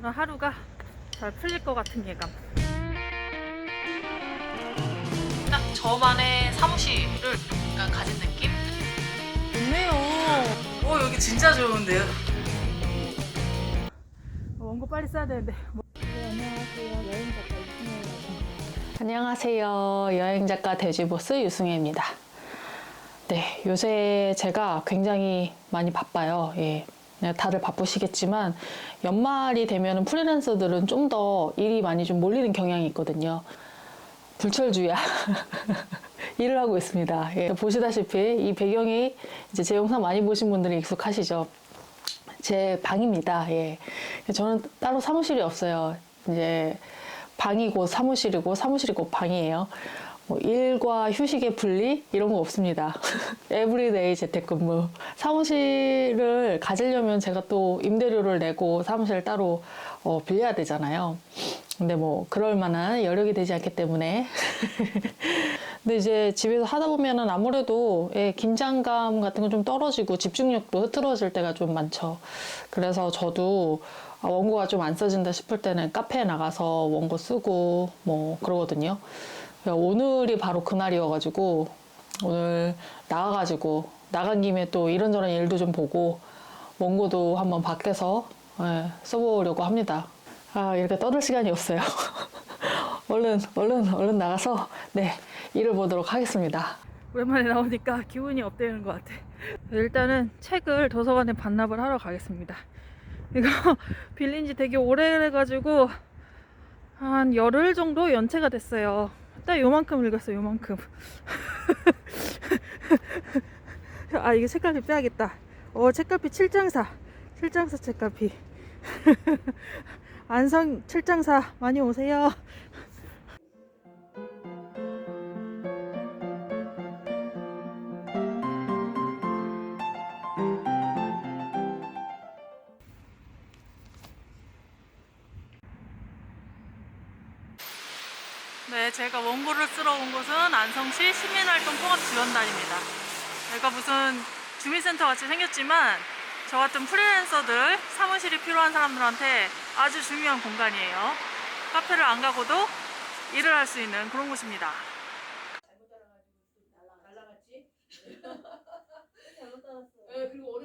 오늘 하루가 잘 풀릴 것 같은 예감. 딱 저만의 사무실을 약간 가진 느낌? 좋네요. 오 여기 진짜 좋은데요? 원고 빨리 써야 되는데. 안녕하세요. 여행 작가 돼지보스 유승혜입니다. 네, 요새 제가 굉장히 많이 바빠요. 예. 네, 다들 바쁘시겠지만 연말이 되면 프리랜서들은 좀 더 일이 많이 좀 몰리는 경향이 있거든요. 불철주야 일을 하고 있습니다. 예, 보시다시피 이 배경이 이제 제 영상 많이 보신 분들이 익숙하시죠. 제 방입니다. 예. 저는 따로 사무실이 없어요. 이제 방이 곧 사무실이고 사무실이 곧 방이에요. 뭐 일과 휴식의 분리 이런 거 없습니다. 에브리데이 재택근무. 사무실을 가지려면 제가 또 임대료를 내고 사무실을 따로 어, 빌려야 되잖아요. 근데 뭐 그럴 만한 여력이 되지 않기 때문에 근데 이제 집에서 하다 보면은 아무래도 예, 긴장감 같은 건 좀 떨어지고 집중력도 흐트러질 때가 좀 많죠. 그래서 저도 아, 원고가 좀 안 써진다 싶을 때는 카페에 나가서 원고 쓰고 뭐 그러거든요. 오늘이 바로 그날이어가지고 오늘 나가가지고 나간 김에 또 이런저런 일도 좀 보고 원고도 한번 밖에서 예, 써보려고 합니다. 아 이렇게 떠들 시간이 없어요. 얼른 얼른 얼른 나가서 네 일을 보도록 하겠습니다. 오랜만에 나오니까 기분이 업되는 것 같아. 일단은 책을 도서관에 반납을 하러 가겠습니다. 이거 빌린 지 되게 오래돼가지고 한 열흘 정도 연체가 됐어요. 딱 요만큼 읽었어요, 요만큼. 아, 이거 책갈피 빼야겠다. 어, 책갈피 7장사. 7장사 책갈피. 안성 7장사 많이 오세요. 네, 제가 원고를 쓰러 온 곳은 안성시 시민활동 통합지원단입니다. 여기가 무슨 주민센터 같이 생겼지만 저 같은 프리랜서들 사무실이 필요한 사람들한테 아주 중요한 공간이에요. 카페를 안 가고도 일을 할 수 있는 그런 곳입니다. 날라갔지? 예, 그리고 월요일 날월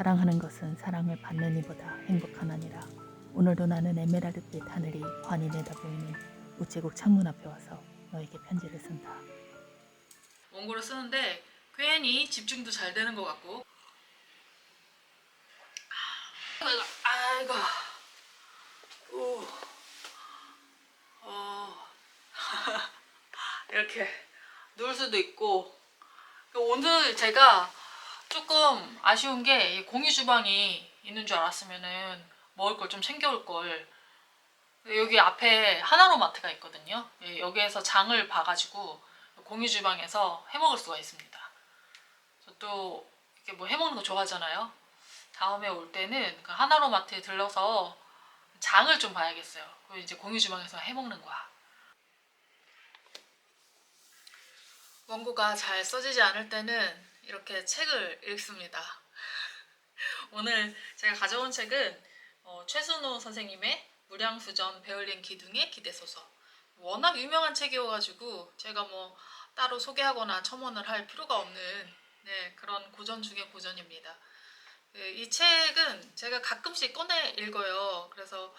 사랑하는 것은 사랑을 받는 이보다 행복한 아니라 오늘도 나는 에메랄드빛 하늘이 환히 내다보이는 우체국 창문 앞에 와서 너에게 편지를 쓴다. 원고를 쓰는데 괜히 집중도 잘 되는 것 같고 아이고 오. 어. 이렇게 누울 수도 있고 오늘 제가 조금 아쉬운 게이 공유 주방이 있는 줄 알았으면은 먹을 걸 좀 챙겨올 걸 여기 앞에 하나로 마트가 있거든요 예, 여기에서 장을 봐가지고 공유 주방에서 해 먹을 수가 있습니다. 저또 이렇게 뭐 해 먹는 거 좋아하잖아요. 다음에 올 때는 그 하나로 마트에 들러서 장을 좀 봐야겠어요. 그리고 이제 공유 주방에서 해 먹는 거야. 원고가 잘 써지지 않을 때는 이렇게 책을 읽습니다. 오늘 제가 가져온 책은 어, 최순호 선생님의 무량수전 베를린 기둥의 기대소설. 워낙 유명한 책이어가지고 제가 뭐 따로 소개하거나 첨언을 할 필요가 없는 네, 그런 고전 중의 고전입니다. 그, 이 책은 제가 가끔씩 꺼내 읽어요. 그래서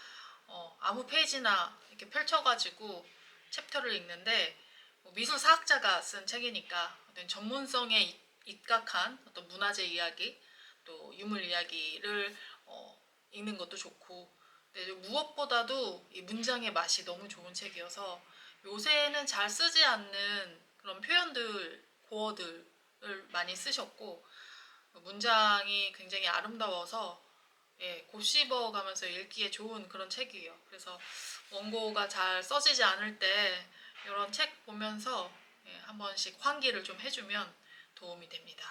어, 아무 페이지나 이렇게 펼쳐가지고 챕터를 읽는데 뭐 미술사학자가 쓴 책이니까 전문성에 입- 입각한 어떤 문화재 이야기 또 유물 이야기를 어, 읽는 것도 좋고 근데 무엇보다도 이 문장의 맛이 너무 좋은 책이어서 요새는 잘 쓰지 않는 그런 표현들, 고어들을 많이 쓰셨고 문장이 굉장히 아름다워서 예, 곱씹어 가면서 읽기에 좋은 그런 책이에요. 그래서 원고가 잘 써지지 않을 때 이런 책 보면서 예, 한 번씩 환기를 좀 해주면 도움이 됩니다.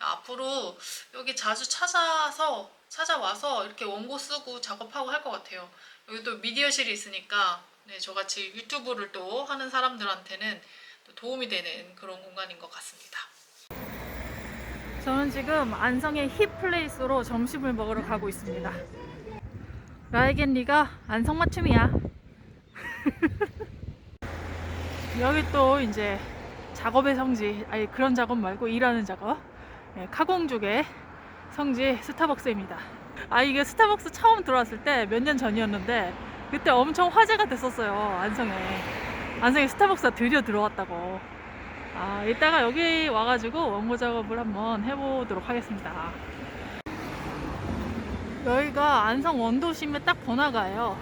앞으로 여기 자주 찾아서 찾아와서 이렇게 원고 쓰고 작업하고 할 것 같아요. 여기 또 미디어실이 있으니까 네, 저같이 유튜브를 또 하는 사람들한테는 또 도움이 되는 그런 공간인 것 같습니다. 저는 지금 안성의 힙플레이스로 점심을 먹으러 가고 있습니다. 나에겐 네가 안성 맞춤이야. 여기 또 이제 작업의 성지, 아니 그런 작업 말고 일하는 작업, 예, 카공족의 성지 스타벅스입니다. 아 이게 스타벅스 처음 들어왔을 때 몇 년 전이었는데 그때 엄청 화제가 됐었어요 안성에. 안성에 스타벅스가 드디어 들어왔다고. 아, 이따가 여기 와가지고 원고 작업을 한번 해보도록 하겠습니다. 여기가 안성 원도심의 딱 번화가예요.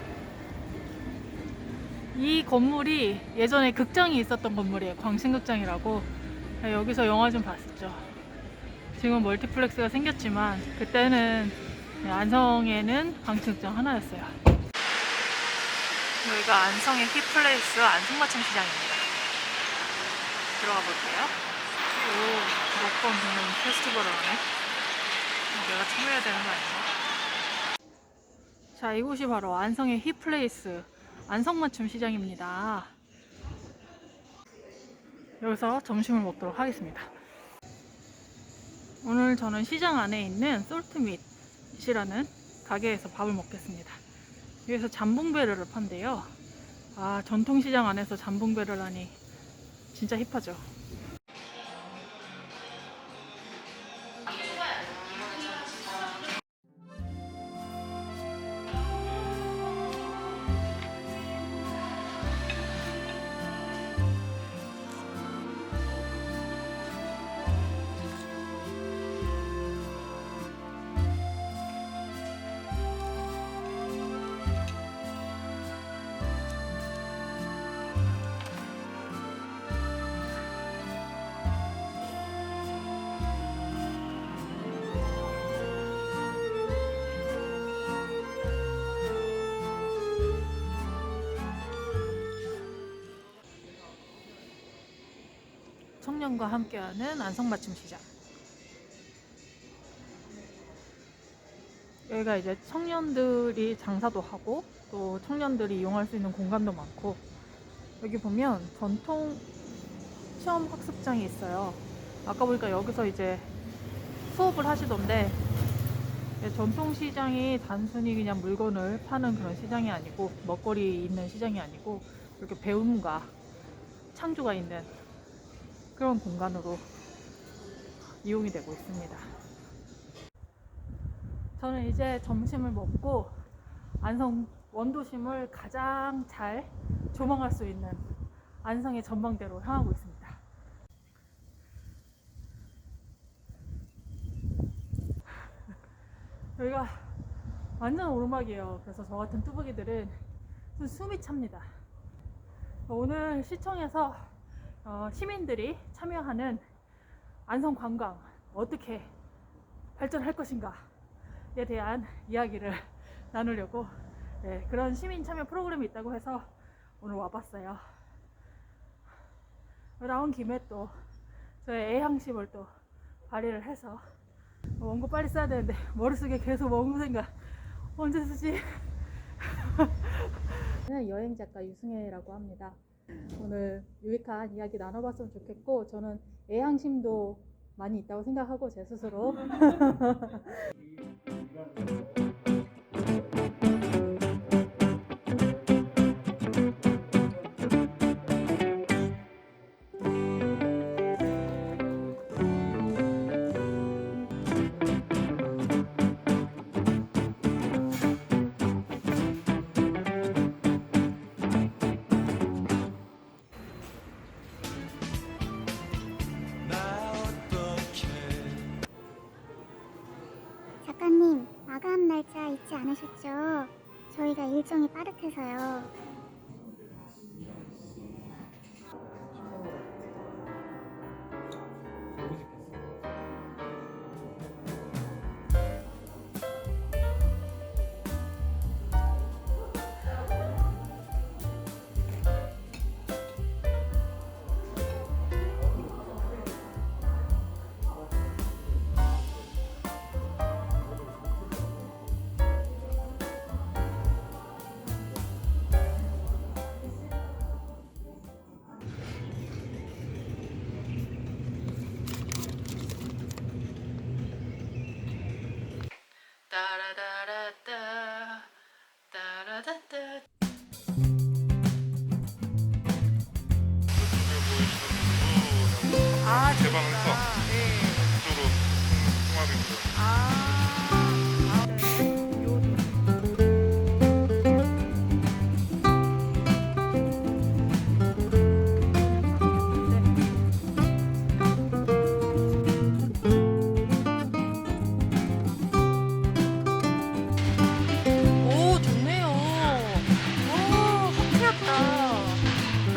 이 건물이 예전에 극장이 있었던 건물이에요. 광신극장이라고. 네, 여기서 영화 좀 봤었죠. 지금 멀티플렉스가 생겼지만 그때는 네, 안성에는 광신극장 하나였어요. 여기가 안성의 힙플레이스 안성맞춤 시장입니다. 들어가 볼게요. 오, 몇번 보는 페스티벌을 하네. 어, 내가 참여해야 되는 거 아닌가? 자, 이곳이 바로 안성의 힙플레이스 안성맞춤 시장입니다. 여기서 점심을 먹도록 하겠습니다. 오늘 저는 시장 안에 있는 솔트밋이라는 가게에서 밥을 먹겠습니다. 여기서 잠봉베르를 판대요. 아, 전통시장 안에서 잠봉베르를 하니 진짜 힙하죠. 청년과 함께하는 안성맞춤 시장. 여기가 이제 청년들이 장사도 하고 또 청년들이 이용할 수 있는 공간도 많고 여기 보면 전통 체험 학습장이 있어요. 아까 보니까 여기서 이제 수업을 하시던데 네, 전통 시장이 단순히 그냥 물건을 파는 그런 시장이 아니고 먹거리 있는 시장이 아니고 이렇게 배움과 창조가 있는 그런 공간으로 이용이 되고 있습니다. 저는 이제 점심을 먹고 안성 원도심을 가장 잘 조망할 수 있는 안성의 전망대로 향하고 있습니다. 여기가 완전 오르막이에요. 그래서 저 같은 뚜벅이들은 좀 숨이 찹니다. 오늘 시청에서 어, 시민들이 참여하는 안성 관광 어떻게 발전할 것인가에 대한 이야기를 나누려고 네, 그런 시민 참여 프로그램이 있다고 해서 오늘 와봤어요. 나온 김에 또 저의 애향심을 또 발휘를 해서 원고 빨리 써야 되는데 머릿속에 계속 원고 생각 언제 쓰지? 저는 여행 작가 유승혜라고 합니다. 오늘 유익한 이야기 나눠봤으면 좋겠고 저는 애향심도 많이 있다고 생각하고 제 스스로 일정이 빠듯해서요.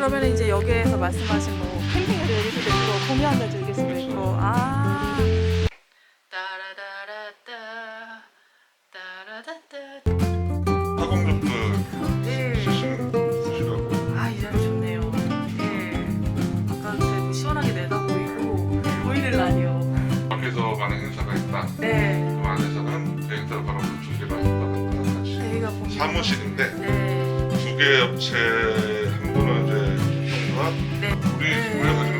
그러면 이제 여기에서 말씀하신 뭐 캠핑을 즐길 수도 있고 공연을 즐길 수도 있고 아 따라다라따 따라다따 타공점도 네. 쓰시는 쓰시라고. 아, 이 자리 좋네요. 네. 바깥에도 시원하게 내다 보이고 보이는 라디오. 밖에서 많은 행사가 있다. 네. 그 안에서는 행사를 바로 두 개가 있다. 같이 저희가 보면 사무실인데 네. 두 개 업체 한분